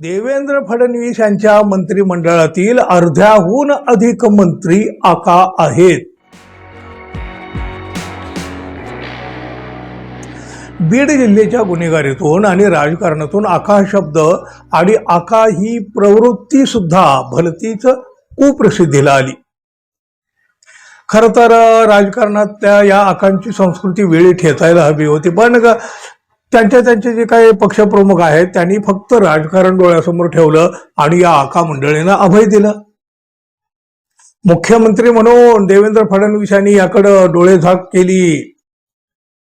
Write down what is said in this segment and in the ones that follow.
देवेंद्र फडणवीस यांच्या मंत्रिमंडळातील अर्ध्याहून अधिक मंत्री आका आहेत. बीड जिल्ह्याच्या गुन्हेगारीतून आणि राजकारणातून आका शब्द आणि आका ही प्रवृत्ती सुद्धा भलतीच कुप्रसिद्धीला आली. खर तर राजकारणात त्या या आकांची संस्कृती वेळी ठेचायला हवी होती पण त्यांचे त्यांच्या त्यांचे जे काही पक्षप्रमुख आहेत त्यांनी फक्त राजकारण डोळ्यासमोर ठेवलं आणि या आका मंडळींना अभय दिलं. मुख्यमंत्री म्हणून देवेंद्र फडणवीस यांनी याकडं डोळेझाक केली.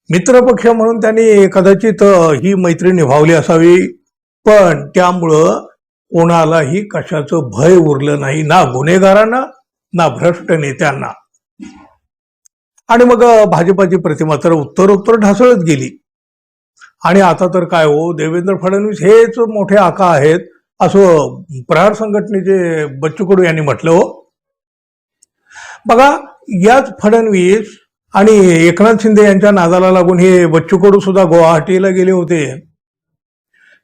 मित्रपक्ष म्हणून त्यांनी कदाचित ही मैत्री निभावली असावी. पण त्यामुळं कोणालाही कशाचं भय उरलं नाही ना गुन्हेगारांना ना भ्रष्ट नेत्यांना. आणि मग भाजपाची प्रतिमा तर उत्तरोत्तर ढासळत गेली. आणि आता तर काय हो देवेंद्र फडणवीस हेच मोठे आका आहेत असं प्रहार संघटनेचे बच्चू कडू यांनी म्हटलं हो. बघा याच फडणवीस आणि एकनाथ शिंदे यांच्या नादाला लागून हे बच्चू कडू सुद्धा गुवाहाटीला गेले होते.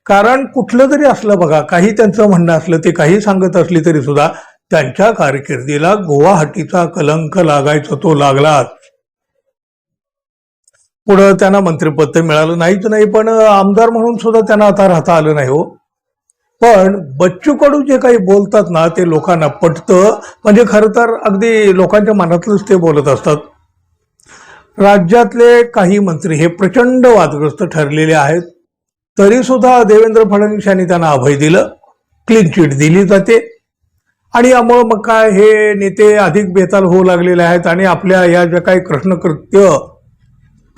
कारण कुठलं तरी असलं बघा काही त्यांचं म्हणणं असलं ते काही सांगत असली तरी सुद्धा त्यांच्या कारकिर्दीला गुवाहाटीचा कलंक लागायचा तो लागलाच. पुढं त्यांना मंत्रिपद तर मिळालं नाहीच नाही पण आमदार म्हणून सुद्धा त्यांना आता राहता आलं नाही हो. पण बच्चू कडू जे काही बोलतात ना ते लोकांना पटतं. म्हणजे खरं तर अगदी लोकांच्या मनातलंच ते बोलत असतात. राज्यातले काही मंत्री हे प्रचंड वादग्रस्त ठरलेले आहेत. तरी सुद्धा देवेंद्र फडणवीस यांनी त्यांना अभय दिलं. क्लीन चिट दिली जाते. आणि यामुळं मग काय हे नेते अधिक बेताल होऊ लागलेले आहेत आणि आपल्या या ज्या काही कृष्णकृत्य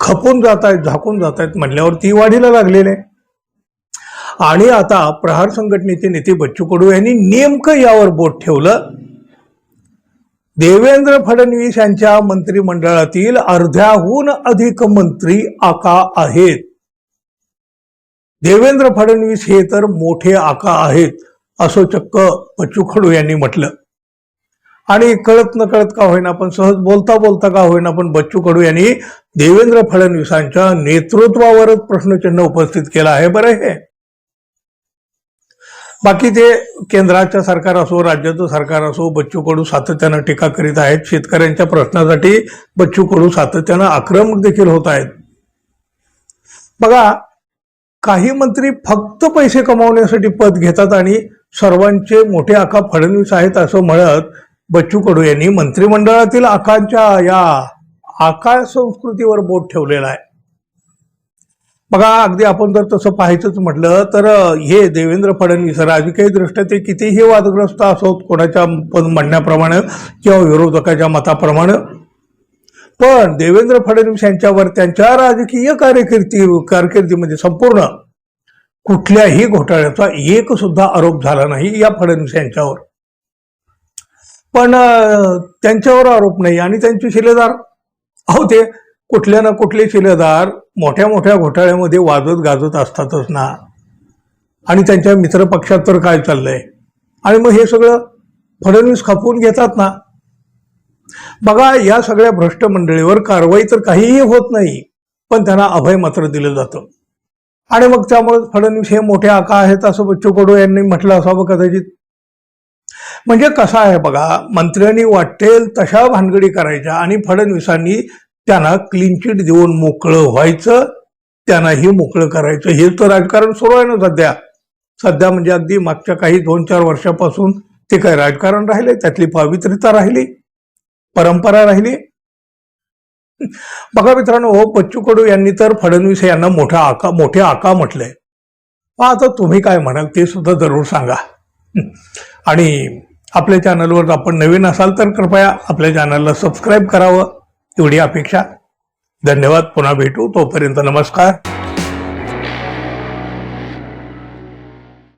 खपून जात आहेत झाकून जात आहेत म्हणल्यावर ती वाढीला लागलेले आहे. आणि आता प्रहार संघटनेचे नेते बच्चू कडू यांनी नेमकं यावर बोट ठेवलं. देवेंद्र फडणवीस यांच्या मंत्रिमंडळातील अर्ध्याहून अधिक मंत्री आका आहेत. देवेंद्र फडणवीस हे तर मोठे आका आहेत असं चक्क बच्चू खडू यांनी म्हटलं. आणि कळत न कळत का होईना पण सहज बोलता बोलता का होईना पण बच्चू कडू यांनी देवेंद्र फडणवीसांच्या नेतृत्वावरच प्रश्नचिन्ह उपस्थित केलं आहे. बरं हे. बाकी ते केंद्राचं सरकार असो राज्याचं सरकार असो बच्चू कडू सातत्यानं टीका करीत आहेत. शेतकऱ्यांच्या प्रश्नासाठी बच्चू कडू सातत्यानं आक्रमक देखील होत आहेत. बघा काही मंत्री फक्त पैसे कमावण्यासाठी पद घेतात आणि सर्वांचे मोठे आका फडणवीस आहेत असं म्हणत बच्चू कडू यांनी मंत्रिमंडळातील आकांच्या या आकार संस्कृतीवर बोट ठेवलेला आहे. बघा अगदी आपण जर तसं पाहायचंच म्हटलं तर हे देवेंद्र फडणवीस राजकीय दृष्ट्या ते कितीही वादग्रस्त असोत कोणाच्या पण म्हणण्याप्रमाणे किंवा विरोधकाच्या मताप्रमाणे. पण देवेंद्र फडणवीस यांच्यावर त्यांच्या राजकीय कारकिर्दी कारकिर्दीमध्ये संपूर्ण कुठल्याही घोटाळ्याचा एक सुद्धा आरोप झाला नाही या फडणवीस यांच्यावर. पण त्यांच्यावर आरोप नाही आणि त्यांचे शिलेदार अहो ते कुठल्या ना कुठले शिलेदार मोठ्या मोठ्या घोटाळ्यामध्ये वाजत गाजत असतातच ना. आणि त्यांच्या मित्रपक्षात तर काय चाललंय? आणि मग हे सगळं फडणवीस खपवून घेतात ना. बघा या सगळ्या भ्रष्ट मंडळीवर कारवाई तर काहीही होत नाही पण त्यांना अभय मात्र दिलं जातं. आणि मग त्यामुळे फडणवीस हे मोठे आका आहेत असं बच्चू कडू यांनी म्हटलं असावं कदाचित. म्हणजे कसं आहे बघा मंत्र्यांनी वाटेल तशा भानगडी करायच्या आणि फडणवीसांनी त्यांना क्लीन चिट देऊन मोकळं व्हायचं त्यांनाही मोकळं करायचं. हेच तर राजकारण सुरू आहे ना सध्या. सध्या म्हणजे अगदी मागच्या काही दोन चार वर्षापासून ते काय राजकारण राहिले त्यातली पावित्र्यता राहिली परंपरा राहिली. बघा मित्रांनो हो बच्चू कडू यांनी तर फडणवीस यांना मोठा आका मोठे आका म्हटलंय. आता तुम्ही काय म्हणाल ते सुद्धा जरूर सांगा. आणि आपल्या चॅनलवर आपण नवीन असाल तर कृपया आपल्या चॅनलला सबस्क्राईब करावं. एवढी अपेक्षा. धन्यवाद. पुन्हा भेटू. तोपर्यंत नमस्कार.